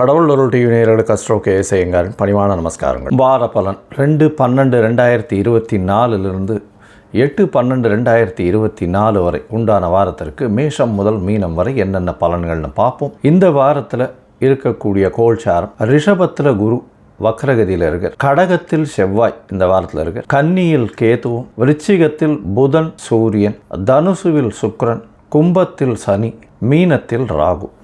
கடவுள் அருள் டிவி நேயர்களுக்கு அஸ்ட்ரோ கேஎஸ் பணிவான நமஸ்காரங்கள். வார பலன் ரெண்டு பன்னெண்டு ரெண்டாயிரத்தி இருபத்தி நாலுலேருந்து எட்டு பன்னெண்டு ரெண்டாயிரத்தி இருபத்தி நாலு வரை உண்டான வாரத்திற்கு மேஷம் முதல் மீனம் வரை என்னென்ன பலன்கள்னு பார்ப்போம். இந்த வாரத்தில் இருக்கக்கூடிய கோல்சாரம் ரிஷபத்தில் குரு வக்ரகதியில் இருக்கார். கடகத்தில் செவ்வாய் இந்த வாரத்தில் இருக்கார். கன்னியில் கேதுவும் விருச்சிகத்தில் புதன் சூரியன் தனுசுவில் சுக்ரன் கும்பத்தில் சனி மீனத்தில் ராகு.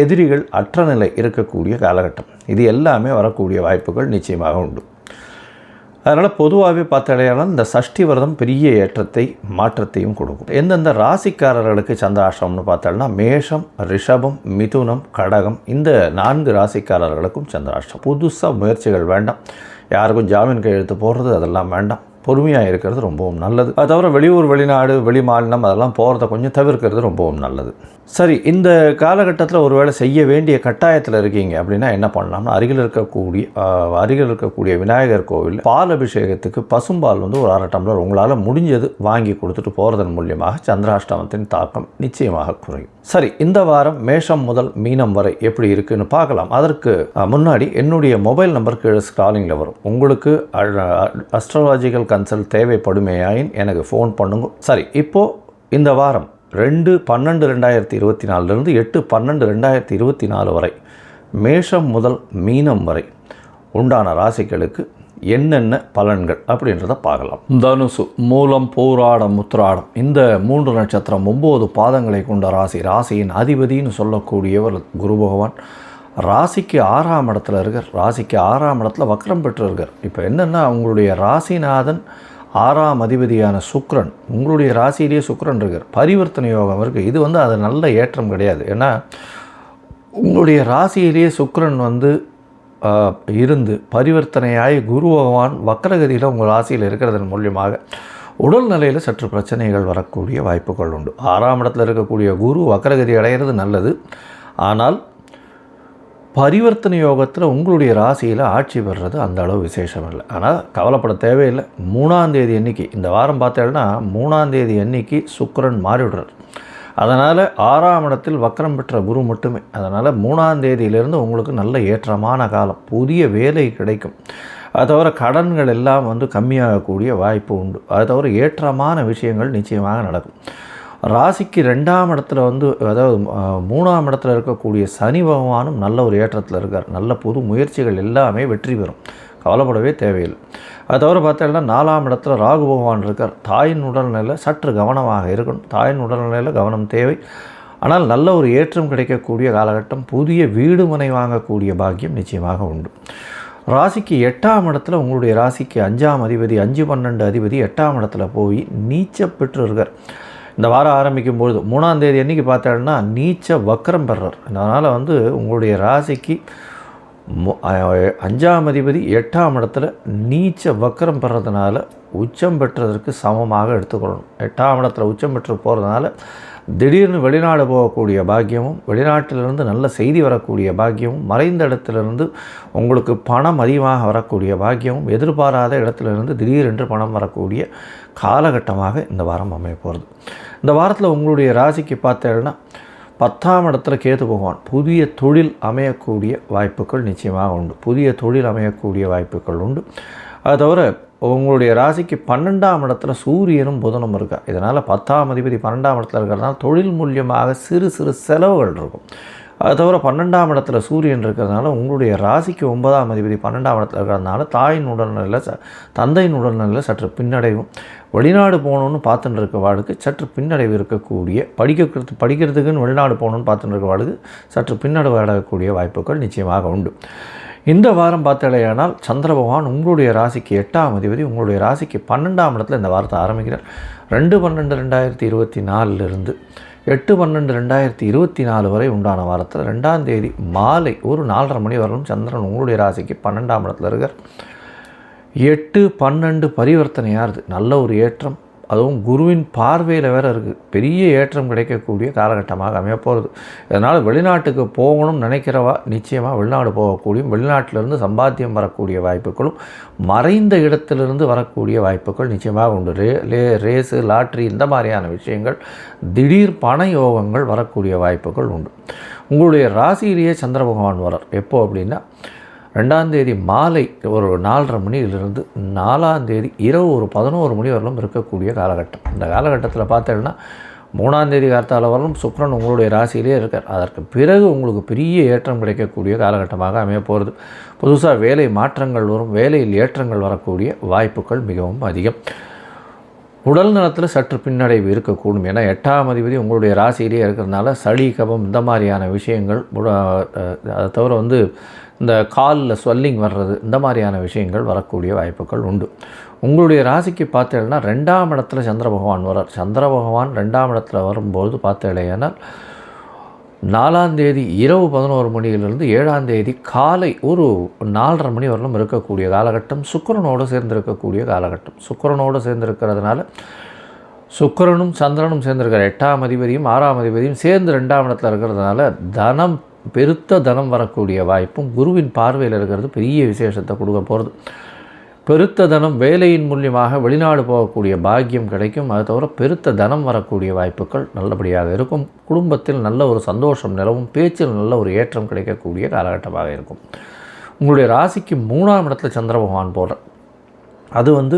எதிரிகள் அற்ற நிலை இருக்கக்கூடிய காலகட்டம். இது எல்லாமே வரக்கூடிய வாய்ப்புகள் நிச்சயமாக உண்டு. அதனால் பொதுவாகவே பார்த்தாலேயானால் இந்த சஷ்டி விரதம் பெரிய ஏற்றத்தை மாற்றத்தையும் கொடுக்கும். எந்தெந்த ராசிக்காரர்களுக்கு சந்திராஷ்டிரமம்னு பார்த்தோம்னா மேஷம் ரிஷபம் மிதுனம் கடகம் இந்த நான்கு ராசிக்காரர்களுக்கும் சந்திராஷ்டிரம் புதுசாக முயற்சிகள் வேண்டாம். யாருக்கும் ஜாமீன் கையெழுத்து போடுறது அதெல்லாம் வேண்டாம். பொறுமையாக இருக்கிறது ரொம்பவும் நல்லது. அது தவிர வெளியூர் வெளிநாடு வெளி மாநிலம் அதெல்லாம் போகிறத கொஞ்சம் தவிர்க்கிறது ரொம்பவும் நல்லது. சரி இந்த காலகட்டத்தில் ஒருவேளை செய்ய வேண்டிய கட்டாயத்தில் இருக்கீங்க அப்படின்னா என்ன பண்ணலாம்னா அருகில் இருக்கக்கூடிய அருகில் இருக்கக்கூடிய விநாயகர் கோவில் பால் அபிஷேகத்துக்கு பசும்பால் வந்து ஒரு அரை டம்ளர் உங்களால் முடிஞ்சது வாங்கி கொடுத்துட்டு போகிறதன் மூலியமாக சந்திராஷ்டமத்தின் தாக்கம் நிச்சயமாக குறையும். சரி இந்த வாரம் மேஷம் முதல் மீனம் வரை எப்படி இருக்குன்னு பார்க்கலாம். அதற்கு முன்னாடி என்னுடைய மொபைல் நம்பருக்கு ஸ்க்ராலிங்கில் வரும். உங்களுக்கு அஸ்ட்ராலாஜிக்கல் கன்சல்ட் தேவைப்படுமேயாயின் எனக்கு ஃபோன் பண்ணுங்க. சரி இப்போது இந்த வாரம் ரெண்டு பன்னெண்டு ரெண்டாயிரத்தி இருபத்தி நாலுலேருந்து எட்டு பன்னெண்டு ரெண்டாயிரத்தி இருபத்தி நாலு வரை மேஷம் முதல் மீனம் வரை உண்டான ராசிகளுக்கு என்னென்ன பலன்கள் அப்படின்றத பார்க்கலாம். தனுசு மூலம் போராடம் முத்திராடம் இந்த மூன்று நட்சத்திரம் ஒம்பது பாதங்களை கொண்ட ராசி ராசியின் அதிபதின்னு சொல்லக்கூடியவர் குரு பகவான். ராசிக்கு ஆறாம் இடத்துல இருக்கார். ராசிக்கு ஆறாம் இடத்துல வக்ரம் பெற்று இருக்கார் இப்போ என்னென்னா அவங்களுடைய ராசிநாதன் ஆறாம் அதிபதியான சுக்ரன் உங்களுடைய ராசியிலேயே சுக்கிரன் இருக்கார். பரிவர்த்தனை யோகம் இருக்குது இது வந்து அது நல்ல ஏற்றம் கிடையாது. ஏன்னா உங்களுடைய ராசியிலேயே சுக்ரன் வந்து இருந்து பரிவர்த்தனையாய் குரு பகவான் வக்கரகதியில் உங்கள் ராசியில் இருக்கிறதன் மூலியமாக உடல் நிலையில் சற்று பிரச்சனைகள் வரக்கூடிய வாய்ப்புகள் உண்டு. ஆறாம் இடத்துல இருக்கக்கூடிய குரு வக்கரகதி அடைகிறது நல்லது. ஆனால் பரிவர்த்தனை யோகத்தில் உங்களுடைய ராசியில் ஆட்சி பெறுறது அந்த அளவு விசேஷம் இல்லை. ஆனால் கவலைப்பட தேவையில்லை. மூணாந்தேதி அன்னைக்கு இந்த வாரம் பார்த்தேன்னா மூணாந்தேதி அன்னைக்கு சுக்கிரன் மாறிவிடுறார். அதனால் ஆறாம் இடத்தில் வக்கரம் பெற்ற குரு மட்டுமே. அதனால் மூணாம் தேதியிலிருந்து உங்களுக்கு நல்ல ஏற்றமான காலம் புதிய வேலை கிடைக்கும். அது தவிர கடன்கள் எல்லாம் வந்து கம்மியாகக்கூடிய வாய்ப்பு உண்டு. அது தவிர ஏற்றமான விஷயங்கள் நிச்சயமாக நடக்கும். ராசிக்கு ரெண்டாம் இடத்துல வந்து அதாவது மூணாம் இடத்துல இருக்கக்கூடிய சனி பகவானும் நல்ல ஒரு ஏற்றத்தில் இருக்கார். நல்ல புது முயற்சிகள் எல்லாமே வெற்றி பெறும். கவலைப்படவே தேவையில்லை. அது தவிர பார்த்தீங்கன்னா நாலாம் இடத்துல ராகு பகவான் இருக்கார். தாயின் உடல்நிலையில் சற்று கவனமாக இருக்கணும். தாயின் உடல்நிலையில் கவனம் தேவை. ஆனால் நல்ல ஒரு ஏற்றம் கிடைக்கக்கூடிய காலகட்டம் புதிய வீடு மனை வாங்கக்கூடிய பாக்கியம் நிச்சயமாக உண்டு. ராசிக்கு எட்டாம் இடத்துல உங்களுடைய ராசிக்கு அஞ்சாம் அதிபதி அஞ்சு பன்னெண்டு அதிபதி எட்டாம் இடத்துல போய் நீச்ச பெற்று இருக்கார். இந்த வாரம் ஆரம்பிக்கும் பொழுது மூணாம் தேதி அன்றைக்கி பார்த்தாருன்னா நீச்ச வக்கரம் பெறார் அதனால் வந்து உங்களுடைய ராசிக்கு அஞ்சாம் அதிபதி எட்டாம் இடத்துல நீச்ச வக்கரம் பெறதுனால உச்சம் பெற்றதற்கு சமமாக எடுத்துக்கொள்ளணும். எட்டாம் இடத்துல உச்சம் பெற்று போகிறதுனால திடீர்னு வெளிநாடு போகக்கூடிய பாக்கியமும் வெளிநாட்டிலிருந்து நல்ல செய்தி வரக்கூடிய பாக்கியமும் மறைந்த இடத்திலிருந்து உங்களுக்கு பணம் அதிகமாக வரக்கூடிய பாக்கியமும் எதிர்பாராத இடத்திலிருந்து திடீரென்று பணம் வரக்கூடிய காலகட்டமாக இந்த வாரம் அமைய போகிறது. இந்த வாரத்தில் உங்களுடைய ராசிக்கு பார்த்தேன்னா பத்தாம் இடத்துல கேது பகவான் புதிய தொழில் அமையக்கூடிய வாய்ப்புகள் நிச்சயமாக உண்டு. புதிய தொழில் அமையக்கூடிய வாய்ப்புகள் உண்டு. அது தவிர உங்களுடைய ராசிக்கு பன்னெண்டாம் இடத்துல சூரியனும் புதனும் இருக்கா? இதனால் பத்தாம் அதிபதி பன்னெண்டாம் இடத்துல இருக்கிறதுனால தொழில் மூலியமாக சிறு சிறு செலவுகள் இருக்கும். அது தவிர பன்னெண்டாம் இடத்துல சூரியன் இருக்கிறதுனால உங்களுடைய ராசிக்கு ஒன்பதாம் அதிபதி பன்னெண்டாம் இடத்துல இருக்கிறதுனால தாயின் உடல்நிலையில் ச தந்தையின் உடல்நிலையில் சற்று பின்னடைவும் வெளிநாடு போகணுன்னு பார்த்துட்டு இருக்க வாழ்க்கு சற்று பின்னடைவு இருக்கக்கூடிய படிக்கிறது படிக்கிறதுக்குன்னு வெளிநாடு போகணுன்னு பார்த்துட்டு இருக்க வாழ்க்கு சற்று பின்னடைவு அடையக்கூடிய வாய்ப்புகள் நிச்சயமாக உண்டு. இந்த வாரம் பார்த்தாலேயானால் சந்திர பகவான் உங்களுடைய ராசிக்கு எட்டாம் அதிபதி உங்களுடைய ராசிக்கு பன்னெண்டாம் இடத்துல இந்த வாரத்தை ஆரம்பிக்கிறார். ரெண்டு பன்னெண்டு ரெண்டாயிரத்தி இருபத்தி நாலுலேருந்து எட்டு பன்னெண்டு ரெண்டாயிரத்தி இருபத்தி நாலு வரை உண்டான வாரத்தில் ரெண்டாம் தேதி மாலை ஒரு நாலரை மணி வரலும் சந்திரன் உங்களுடைய ராசிக்கு பன்னெண்டாம் இடத்துல இருக்கார். எட்டு பன்னெண்டு பரிவர்த்தனையாகுது நல்ல ஒரு ஏற்றம். அதுவும் குருவின் பார்வையில் வேறு இருக்குது பெரிய ஏற்றம் கிடைக்கக்கூடிய காலகட்டமாக அமைய போகிறது இதனால் வெளிநாட்டுக்கு போகணும்னு நினைக்கிறவா? நிச்சயமாக வெளிநாடு போகக்கூடியும் வெளிநாட்டிலிருந்து சம்பாத்தியம் வரக்கூடிய வாய்ப்புகளும் மறைந்த இடத்திலிருந்து வரக்கூடிய வாய்ப்புகள் நிச்சயமாக உண்டு. ரே லே ரேஸு லாட்ரி இந்த மாதிரியான விஷயங்கள் திடீர் பண யோகங்கள் வரக்கூடிய வாய்ப்புகள் உண்டு. உங்களுடைய ராசியிலேயே சந்திர பகவான் வரார் எப்போ அப்படின்னா ரெண்டாந்தேதி மாலை ஒரு நாலரை மணியிலிருந்து நாலாந்தேதி இரவு ஒரு பதினோரு மணி வரலும் இருக்கக்கூடிய காலகட்டம். இந்த காலகட்டத்தில் பார்த்தீங்கன்னா மூணாந்தேதி காலத்தால் வரலும் சுக்கிரன் உங்களுடைய ராசியிலே இருக்கார். அதற்கு பிறகு உங்களுக்கு பெரிய ஏற்றம் கிடைக்கக்கூடிய காலகட்டமாக அமைய போகிறது புதுசாக வேலை மாற்றங்கள் வரும் வேலையில் ஏற்றங்கள் வரக்கூடிய வாய்ப்புகள் மிகவும் அதிகம். உடல் நலத்தில் சற்று பின்னடைவு இருக்கக்கூடும். ஏன்னா எட்டாம் அதிபதி உங்களுடைய ராசியிலே இருக்கிறதுனால சளி கபம் இந்த மாதிரியான விஷயங்கள் அதை தவிர வந்து இந்த காலில் ஸ்வெல்லிங் வர்றது இந்த மாதிரியான விஷயங்கள் வரக்கூடிய வாய்ப்புகள் உண்டு. உங்களுடைய ராசிக்கு பார்த்தீங்கன்னா ரெண்டாம் இடத்துல சந்திர பகவான் வரார் சந்திர பகவான் ரெண்டாம் இடத்துல வரும்போது பார்த்தீங்கன்னா நாலாம் தேதி இரவு பதினோரு மணியிலிருந்து ஏழாம் தேதி காலை ஒரு நாலரை மணி வரலும் இருக்கக்கூடிய காலகட்டம் சுக்கரனோடு சேர்ந்திருக்கக்கூடிய காலகட்டம். சுக்கரனோடு சேர்ந்திருக்கிறதுனால சுக்கரனும் சந்திரனும் சேர்ந்திருக்கிற எட்டாம் அதிபதியும் ஆறாம் அதிபதியும் சேர்ந்து ரெண்டாம் இடத்துல இருக்கிறதுனால தனம் பெருத்த தனம் வரக்கூடிய வாய்ப்பும் குருவின் பார்வையில் இருக்கிறது பெரிய விசேஷத்தை கொடுக்க போகிறது பெருத்த தனம் வேலையின் மூலியமாக வெளிநாடு போகக்கூடிய பாக்கியம் கிடைக்கும். அது தவிர பெருத்த தனம் வரக்கூடிய வாய்ப்புகள் நல்லபடியாக இருக்கும். குடும்பத்தில் நல்ல ஒரு சந்தோஷம் நிலவும். பேச்சில் நல்ல ஒரு ஏற்றம் கிடைக்கக்கூடிய காலகட்டமாக இருக்கும். உங்களுடைய ராசிக்கு மூணாம் இடத்துல சந்திர பகவான் போடுற அது வந்து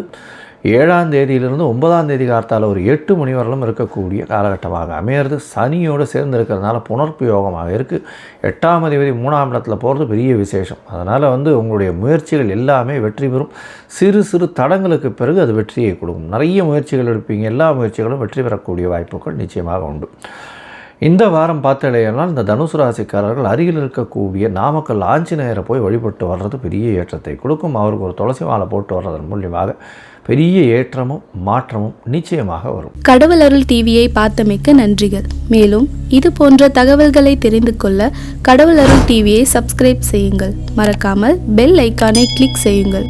ஏழாம் தேதியிலிருந்து ஒன்பதாம் தேதி காலத்தால் ஒரு எட்டு மணி வரலும் இருக்கக்கூடிய காலகட்டமாக அமையிறது. சனியோடு சேர்ந்து இருக்கிறதுனால புனர்ப்பு யோகமாக இருக்குது எட்டாம் அதிபதி மூணாம் இடத்துல போகிறது பெரிய விசேஷம். அதனால் வந்து உங்களுடைய முயற்சிகள் எல்லாமே வெற்றி பெறும். சிறு சிறு தடங்களுக்கு பிறகு அது வெற்றியை கொடுக்கும். நிறைய முயற்சிகள் எடுப்பீங்க. எல்லா முயற்சிகளும் வெற்றி பெறக்கூடிய வாய்ப்புகள் நிச்சயமாக உண்டு. இந்த வாரம் பார்த்தடையானால் இந்த தனுசு ராசிக்காரர்கள் அருகில் இருக்கக்கூடிய நாமக்கல் ஆஞ்சநேயரை போய் வழிபட்டு வர்றது பெரிய ஏற்றத்தை கொடுக்கும். அவருக்கு ஒரு துளசி மாலை போட்டு வர்றதன் மூலியமாக பெரிய ஏற்றமும் மாற்றமும் நிச்சயமாக வரும். கடவுள் அருள் டிவியை பார்த்தமைக்க நன்றிகள். மேலும் இது போன்ற தகவல்களை தெரிந்து கொள்ள கடவுள் அருள் டிவியை சப்ஸ்கிரைப் செய்யுங்கள். மறக்காமல் பெல் ஐக்கானை கிளிக் செய்யுங்கள்.